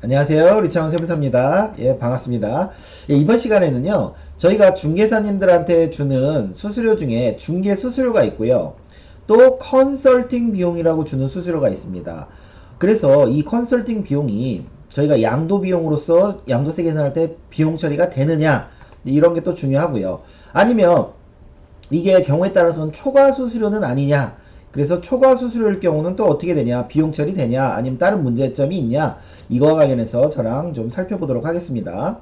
안녕하세요. 리창원 세무사입니다. 예, 반갑습니다. 예, 이번 시간에는요, 저희가 중개사님들한테 주는 수수료 중에 중개 수수료가 있고요. 또 컨설팅 비용이라고 주는 수수료가 있습니다. 그래서 이 컨설팅 비용이 저희가 양도 비용으로서 양도세 계산할 때 비용 처리가 되느냐, 이런 게 또 중요하고요. 아니면 이게 경우에 따라서는 초과 수수료는 아니냐. 그래서 초과 수수료일 경우는 또 어떻게 되냐? 비용 처리 되냐? 아니면 다른 문제점이 있냐? 이거와 관련해서 저랑 좀 살펴보도록 하겠습니다.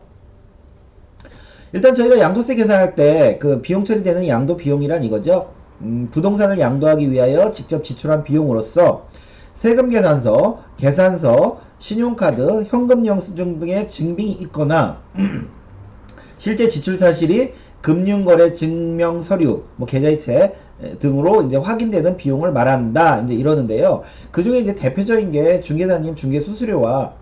일단 저희가 양도세 계산할 때 그 비용 처리되는 양도 비용이란 이거죠. 음, 부동산을 양도하기 위하여 직접 지출한 비용으로서 세금 계산서, 계산서, 신용카드, 현금 영수증 등의 증빙이 있거나 실제 지출 사실이 금융거래 증명 서류, 뭐 계좌이체 등으로 이제 확인되는 비용을 말한다. 이제 이러는데요. 그 중에 이제 대표적인 게 중개사님 중개 수수료와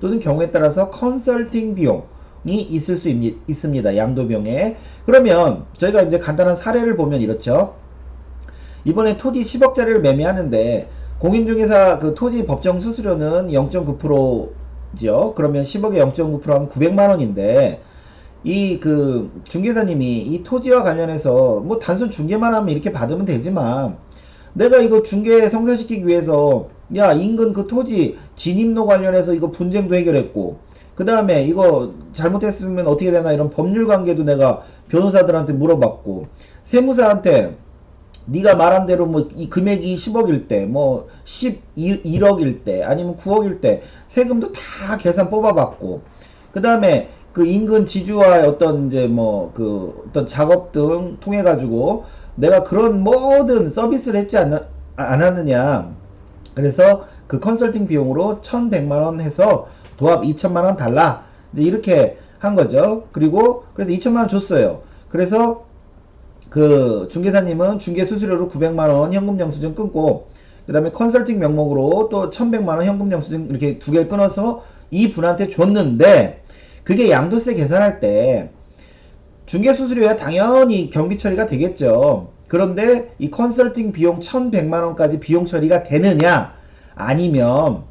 또는 경우에 따라서 컨설팅 비용이 있을 수 있, 있습니다. 양도 비용에. 그러면 저희가 이제 간단한 사례를 보면 이렇죠. 이번에 토지 10억짜리를 매매하는데 공인중개사 그 토지 법정 수수료는 0.9%죠. 그러면 10억에 0.9% 하면 900만 원인데 이 그 중개사님이 이 토지와 관련해서 뭐 단순 중개만 하면 이렇게 받으면 되지만 내가 이거 중개 성사시키기 위해서 야 인근 그 토지 진입로 관련해서 이거 분쟁도 해결했고 그 다음에 이거 잘못했으면 어떻게 되나 이런 법률 관계도 내가 변호사들한테 물어봤고 세무사한테 네가 말한 대로 뭐 이 금액이 10억일 때, 뭐 11억일 때, 아니면 9억일 때 세금도 다 계산 뽑아봤고, 그 다음에 그 인근 지주와의 어떤 이제 뭐 그 어떤 작업 등 통해 가지고 내가 그런 모든 서비스를 했지 않, 않았느냐. 그래서 그 컨설팅 비용으로 1100만 원 해서 도합 2천만 원 달라. 이제 이렇게 한 거죠. 그리고 그래서 2천만 원 줬어요. 그래서 그 중개사님은 중개 수수료로 900만 원 현금 영수증 끊고 그다음에 컨설팅 명목으로 또 1100만 원 현금 영수증 이렇게 두 개를 끊어서 이 분한테 줬는데 그게 양도세 계산할 때 중개 수수료야 당연히 경비 처리가 되겠죠. 그런데 이 컨설팅 비용 1100만 원까지 비용 처리가 되느냐 아니면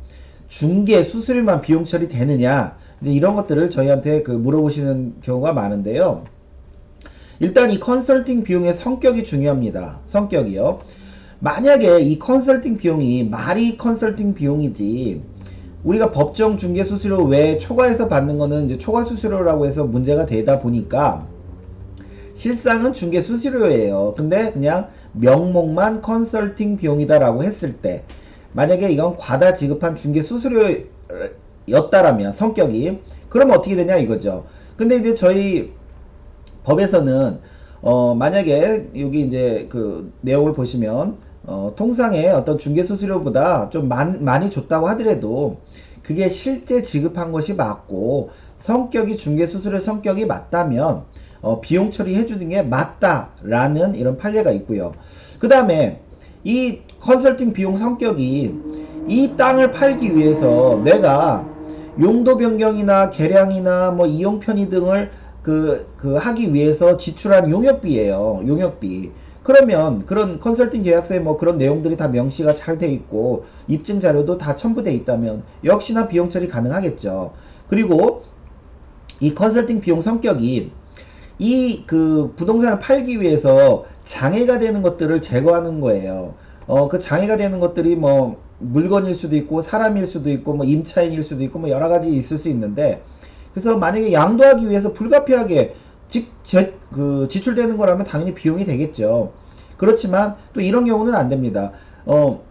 중개 수수료만 비용 처리 되느냐 이제 이런 것들을 저희한테 그 물어보시는 경우가 많은데요. 일단 이 컨설팅 비용의 성격이 중요합니다. 성격이요. 만약에 이 컨설팅 비용이 말이 컨설팅 비용이지 우리가 법정 중개 수수료 외에 초과해서 받는 거는 이제 초과 수수료라고 해서 문제가 되다 보니까 실상은 중개 수수료예요. 근데 그냥 명목만 컨설팅 비용이다라고 했을 때 만약에 이건 과다 지급한 중개 수수료였다라면 성격이 그러면 어떻게 되냐 이거죠. 근데 이제 저희 법에서는 어 만약에 여기 이제 그 내용을 보시면 어 통상의 어떤 중개 수수료보다 좀 많, 많이 줬다고 하더라도 그게 실제 지급한 것이 맞고 성격이 중개 수수료 성격이 맞다면 어 비용 처리해 주는 게 맞다라는 이런 판례가 있고요. 그 다음에 이 컨설팅 비용 성격이 이 땅을 팔기 위해서 내가 용도 변경이나 개량이나 뭐 이용 편의 등을 그, 그 하기 위해서 지출한 용역비예요. 용역비. 그러면 그런 컨설팅 계약서에 뭐 그런 내용들이 다 명시가 잘 돼 있고 입증 자료도 다 첨부돼 있다면 역시나 비용 처리 가능하겠죠. 그리고 이 컨설팅 비용 성격이 이 그 부동산을 팔기 위해서 장애가 되는 것들을 제거하는 거예요. 어, 그 장애가 되는 것들이 뭐 물건일 수도 있고 사람일 수도 있고 뭐 임차인일 수도 있고 뭐 여러 가지 있을 수 있는데 그래서 만약에 양도하기 위해서 불가피하게 직, 제, 그 지출되는 거라면 당연히 비용이 되겠죠. 그렇지만 또 이런 경우는 안 됩니다. 어,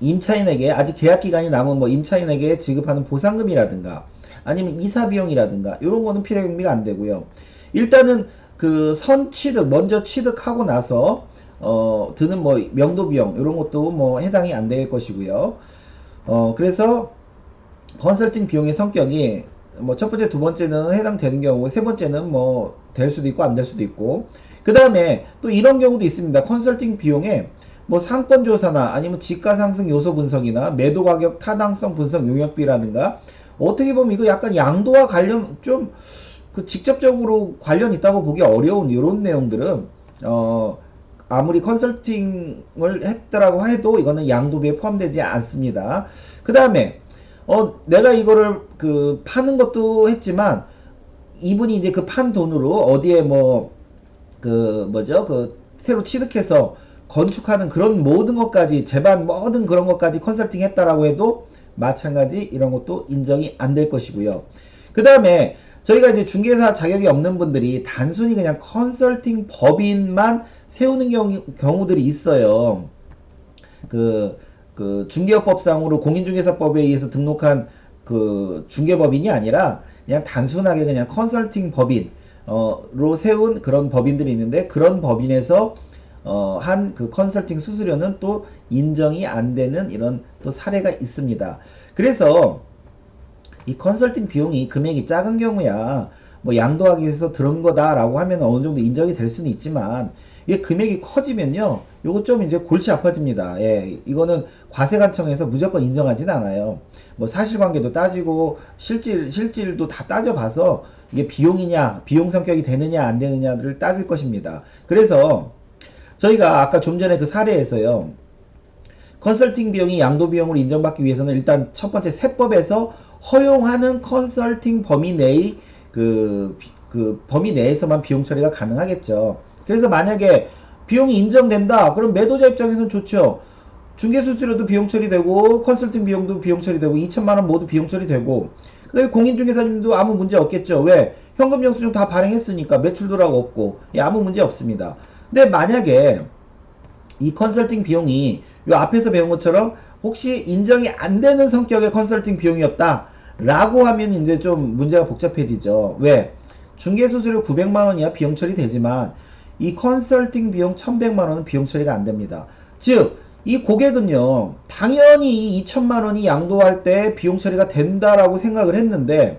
임차인에게 아직 계약 기간이 남은 뭐 임차인에게 지급하는 보상금이라든가 아니면 이사 비용이라든가 이런 거는 필요 경비가 안 되고요. 일단은 그 선 취득 먼저 취득하고 나서 어 드는 뭐 명도 비용 이런 것도 뭐 해당이 안 될 것이고요. 어 그래서 컨설팅 비용의 성격이 뭐 첫 번째, 두 번째는 해당되는 경우고 세 번째는 뭐 될 수도 있고 안 될 수도 있고 그 다음에 또 이런 경우도 있습니다. 컨설팅 비용에 뭐 상권 조사나 아니면 지가 상승 요소 분석이나 매도 가격 타당성 분석 용역비라든가 어떻게 보면 이거 약간 양도와 관련 좀 그 직접적으로 관련 있다고 보기 어려운 이런 내용들은 어 아무리 컨설팅을 했더라고 해도 이거는 양도비에 포함되지 않습니다. 그 다음에 어, 내가 이거를 그 파는 것도 했지만 이분이 이제 그 판 돈으로 어디에 뭐 그 뭐죠? 그 새로 취득해서 건축하는 그런 모든 것까지 제반 모든 그런 것까지 컨설팅 했다라고 해도 마찬가지 이런 것도 인정이 안 될 것이고요. 그 다음에 저희가 이제 중개사 자격이 없는 분들이 단순히 그냥 컨설팅 법인만 세우는 경우, 경우들이 있어요. 그, 그 중개업법상으로 공인중개사법에 의해서 등록한 그 중개법인이 아니라 그냥 단순하게 그냥 컨설팅 법인, 어,로 세운 그런 법인들이 있는데 그런 법인에서 어, 한 그 컨설팅 수수료는 또 인정이 안 되는 이런 또 사례가 있습니다. 그래서 이 컨설팅 비용이 금액이 작은 경우야 뭐 양도하기 위해서 들은 거다라고 하면 어느 정도 인정이 될 수는 있지만 이게 금액이 커지면요 요거 좀 이제 골치 아파집니다. 예 이거는 과세관청에서 무조건 인정하진 않아요. 뭐 사실관계도 따지고 실질 실질도 다 따져봐서 이게 비용이냐 비용 성격이 되느냐 안 되느냐를 따질 것입니다. 그래서 저희가 아까 좀 전에 그 사례에서요 컨설팅 비용이 양도 비용으로 인정받기 위해서는 일단 첫 번째 세법에서 허용하는 컨설팅 범위 내의 그, 그 범위 내에서만 비용 처리가 가능하겠죠. 그래서 만약에 비용이 인정된다. 그럼 매도자 입장에서는 좋죠. 중개수수료도 비용 처리되고 컨설팅 비용도 비용 처리되고 2천만 원 모두 비용 처리되고 그다음에 공인중개사님도 아무 문제 없겠죠. 왜? 현금 영수증 다 발행했으니까 매출 도락 없고 예, 아무 문제 없습니다. 근데 만약에 이 컨설팅 비용이 요 앞에서 배운 것처럼 혹시 인정이 안 되는 성격의 컨설팅 비용이었다 라고 하면 이제 좀 문제가 복잡해지죠 왜 중개수수료 900만원 이야 비용 처리 되지만 이 컨설팅 비용 1100만 원은 비용 처리가 안 됩니다 즉 이 고객은요 당연히 이 2천만 원이 양도할 때 비용 처리가 된다라고 생각을 했는데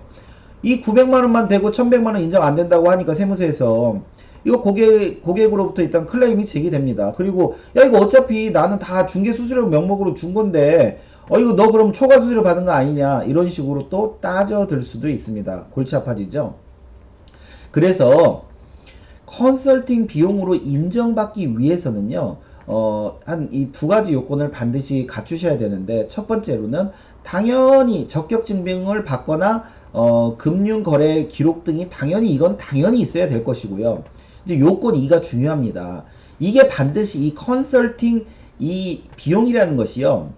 이 900만 원만 되고 1100만 원 인정 안 된다고 하니까 세무서에서 이거 고객, 고객으로부터 일단 클레임이 제기됩니다. 그리고, 야, 이거 어차피 나는 다 중개 수수료 명목으로 준 건데, 어, 이거 너 그럼 초과 수수료 받은 거 아니냐. 이런 식으로 또 따져들 수도 있습니다. 골치 아파지죠? 그래서, 컨설팅 비용으로 인정받기 위해서는요, 어, 한 이 두 가지 요건을 반드시 갖추셔야 되는데, 첫 번째로는 당연히 적격 증빙을 받거나, 어, 금융 거래 기록 등이 당연히 이건 당연히 있어야 될 것이고요. 이제 요건 2가 중요합니다. 이게 반드시 이 컨설팅 이 비용이라는 것이요.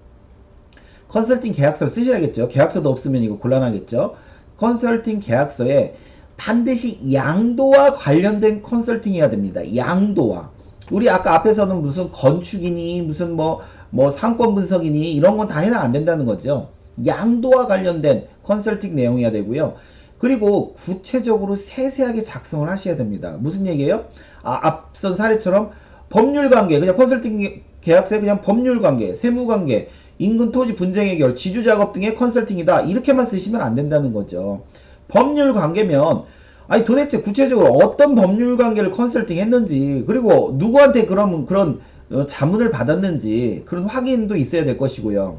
컨설팅 계약서를 쓰셔야겠죠. 계약서도 없으면 이거 곤란하겠죠. 컨설팅 계약서에 반드시 양도와 관련된 컨설팅이어야 됩니다. 양도와. 우리 아까 앞에서는 무슨 건축이니 무슨 뭐, 뭐 상권 분석이니 이런 건 다 해는 안 된다는 거죠. 양도와 관련된 컨설팅 내용이어야 되고요. 그리고 구체적으로 세세하게 작성을 하셔야 됩니다. 무슨 얘기예요? 아, 앞선 사례처럼 법률 관계, 그냥 컨설팅 계약서에 그냥 법률 관계, 세무 관계, 인근 토지 분쟁 해결, 지주 작업 등의 컨설팅이다. 이렇게만 쓰시면 안 된다는 거죠. 법률 관계면 아니 도대체 구체적으로 어떤 법률 관계를 컨설팅 했는지 그리고 누구한테 그런 그런 어, 자문을 받았는지 그런 확인도 있어야 될 것이고요.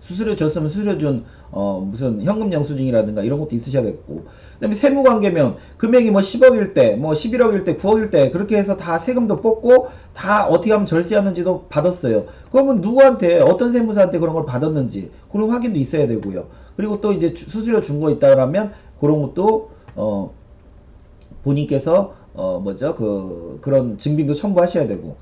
수수료 줬으면 수수료 준 어, 무슨 현금 영수증이라든가 이런 것도 있으셔야 됐고 그 다음에 세무 관계면 금액이 뭐 10억일 때, 뭐 11억일 때, 9억일 때 그렇게 해서 다 세금도 뽑고 다 어떻게 하면 절세하는지도 받았어요. 그러면 누구한테 어떤 세무사한테 그런 걸 받았는지 그런 확인도 있어야 되고요. 그리고 또 이제 수수료 준 거 있다 그러면 그런 것도 어 본인께서 어 뭐죠 그 그런 증빙도 첨부하셔야 되고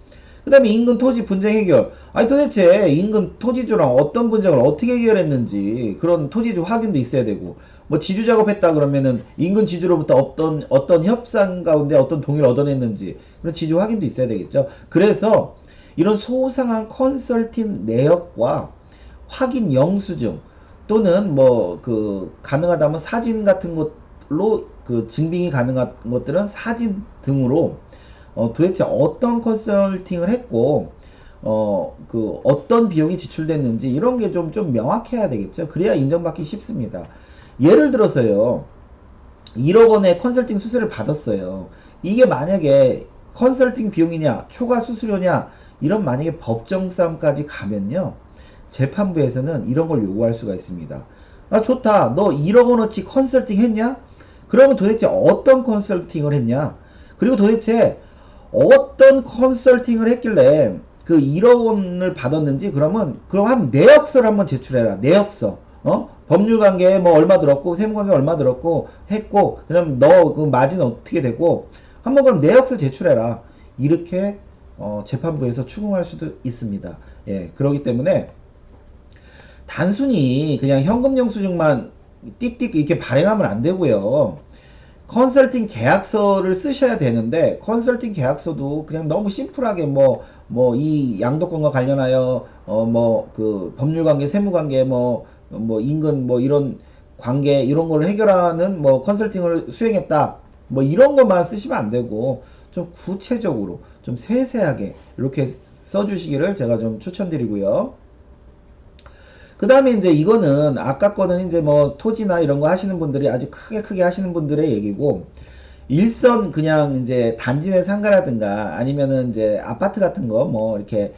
그 다음에 인근 토지 분쟁 해결. 아니 도대체 인근 토지주랑 어떤 분쟁을 어떻게 해결했는지 그런 토지주 확인도 있어야 되고 뭐 지주 작업했다 그러면은 인근 지주로부터 어떤 어떤 협상 가운데 어떤 동의를 얻어냈는지 그런 지주 확인도 있어야 되겠죠. 그래서 이런 소상한 컨설팅 내역과 확인 영수증 또는 뭐 그 가능하다면 사진 같은 것로 그 증빙이 가능한 것들은 사진 등으로 어, 도대체 어떤 컨설팅을 했고 어, 그 어떤 비용이 지출됐는지 이런 게좀좀 명확해야 되겠죠. 그래야 인정받기 쉽습니다. 예를 들어서요. 1억 원의 컨설팅 수수료를 받았어요. 이게 만약에 컨설팅 비용이냐, 초과 수수료냐, 이런 만약에 법정 싸움까지 가면요. 재판부에서는 이런 걸 요구할 수가 있습니다. 아, 좋다. 너 1억 원어치 컨설팅 했냐? 그러면 도대체 어떤 컨설팅을 했냐? 그리고 도대체 어떤 컨설팅을 했길래 그 1억 원을 받았는지 그러면 그럼 한 내역서를 한번 제출해라 내역서 어? 법률 관계에 뭐 얼마 들었고 세무 관계 얼마 들었고 했고 그럼 너 그 마진 어떻게 되고 한번 그럼 내역서 제출해라 이렇게 어, 재판부에서 추궁할 수도 있습니다. 예, 그렇기 때문에 단순히 그냥 현금 영수증만 띡띡 이렇게 발행하면 안 되고요. 컨설팅 계약서를 쓰셔야 되는데 컨설팅 계약서도 그냥 너무 심플하게 뭐 뭐 이 양도권과 관련하여 어 뭐 그 법률 관계, 세무 관계 뭐 뭐 인근 뭐 이런 관계 이런 걸 해결하는 뭐 컨설팅을 수행했다. 뭐 이런 것만 쓰시면 안 되고 좀 구체적으로 좀 세세하게 이렇게 써주시기를 제가 좀 추천드리고요. 그 다음에 이제 이거는 아까 거는 이제 뭐 토지나 이런 거 하시는 분들이 아주 크게 크게 하시는 분들의 얘기고 일선 그냥 이제 단지 내 상가라든가 아니면은 이제 아파트 같은 거 뭐 이렇게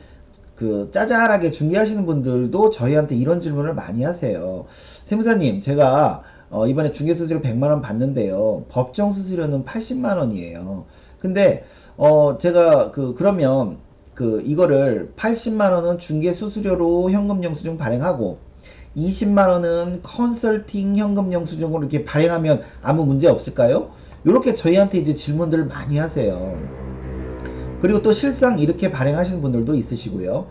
그 짜잘하게 중개하시는 분들도 저희한테 이런 질문을 많이 하세요. 세무사님, 제가 어 이번에 중개수수료 100만 원 받는데요. 법정 수수료는 80만 원이에요. 근데 어 제가 그 그러면 그 이거를 80만 원은 중개 수수료로 현금 영수증 발행하고 20만 원은 컨설팅 현금 영수증으로 이렇게 발행하면 아무 문제 없을까요? 이렇게 저희한테 이제 질문들을 많이 하세요. 그리고 또 실상 이렇게 발행하시는 분들도 있으시고요.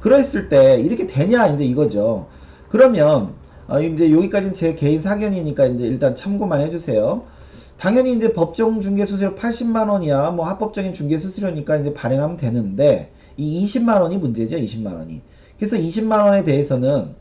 그랬을 때 이렇게 되냐 이제 이거죠. 그러면 어, 이제 여기까지는 제 개인 사견이니까 이제 일단 참고만 해주세요. 당연히 이제 법정 중개 수수료 80만 원이야. 뭐 합법적인 중개 수수료니까 이제 발행하면 되는데 이 20만 원이 문제죠 20만 원이. 그래서 20만 원에 대해서는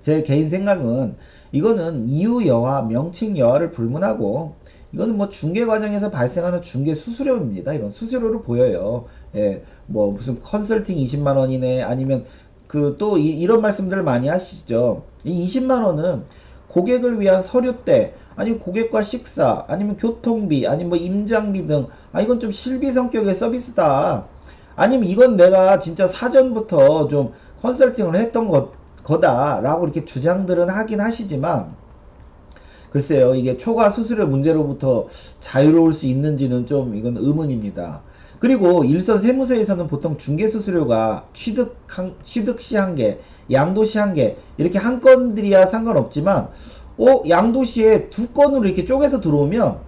제 개인 생각은 이거는 이유 여하 명칭 여하를 불문하고 이거는 뭐 중개 과정에서 발생하는 중개 수수료입니다. 이건 수수료로 보여요. 예 뭐 무슨 컨설팅 20만 원이네. 아니면 그 또 이런 말씀들을 많이 하시죠. 이 20만 원은 고객을 위한 서류 때 아니면 고객과 식사, 아니면 교통비, 아니면 뭐 임장비 등, 아, 이건 좀 실비 성격의 서비스다. 아니면 이건 내가 진짜 사전부터 좀 컨설팅을 했던 것, 거다라고 이렇게 주장들은 하긴 하시지만, 글쎄요, 이게 초과 수수료 문제로부터 자유로울 수 있는지는 좀 이건 의문입니다. 그리고 일선 세무서에서는 보통 중개수수료가 취득, 한, 취득시 한 개, 양도시 한 개, 이렇게 한 건들이야 상관없지만, 어, 양도시에 두 건으로 이렇게 쪼개서 들어오면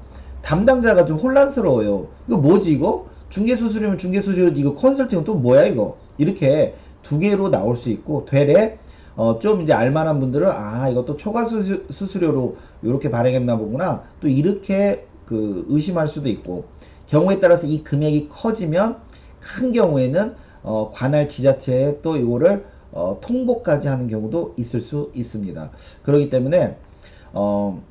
담당자가 좀 혼란스러워요. 이거 뭐지 이거? 중개수수료면 중개수수료 이거 컨설팅은 또 뭐야 이거? 이렇게 두 개로 나올 수 있고 되레 어, 좀 이제 알만한 분들은 아 이것도 초과 수수, 수수료로 이렇게 발행했나 보구나 또 이렇게 그 의심할 수도 있고 경우에 따라서 이 금액이 커지면 큰 경우에는 어, 관할 지자체에 또 이거를 어, 통보까지 하는 경우도 있을 수 있습니다. 그렇기 때문에 어,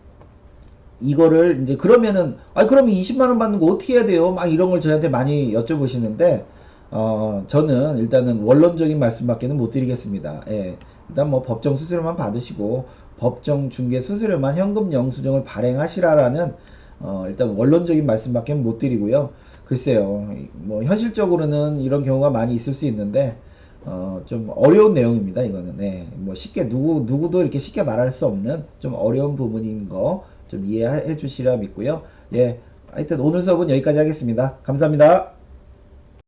이거를 이제 그러면은 아 그러면 20만 원 받는 거 어떻게 해야 돼요? 막 이런 걸 저희한테 많이 여쭤보시는데 어 저는 일단은 원론적인 말씀밖에는 못 드리겠습니다. 예. 일단 뭐 법정 수수료만 받으시고 법정 중개 수수료만 현금 영수증을 발행하시라라는 어 일단 원론적인 말씀밖에 못 드리고요. 글쎄요. 뭐 현실적으로는 이런 경우가 많이 있을 수 있는데 어, 좀 어려운 내용입니다. 이거는 네, 뭐 쉽게 누구 누구도 이렇게 쉽게 말할 수 없는 좀 어려운 부분인 거 좀 이해해 주시라 믿고요. 예, 하여튼 오늘 수업은 여기까지 하겠습니다. 감사합니다.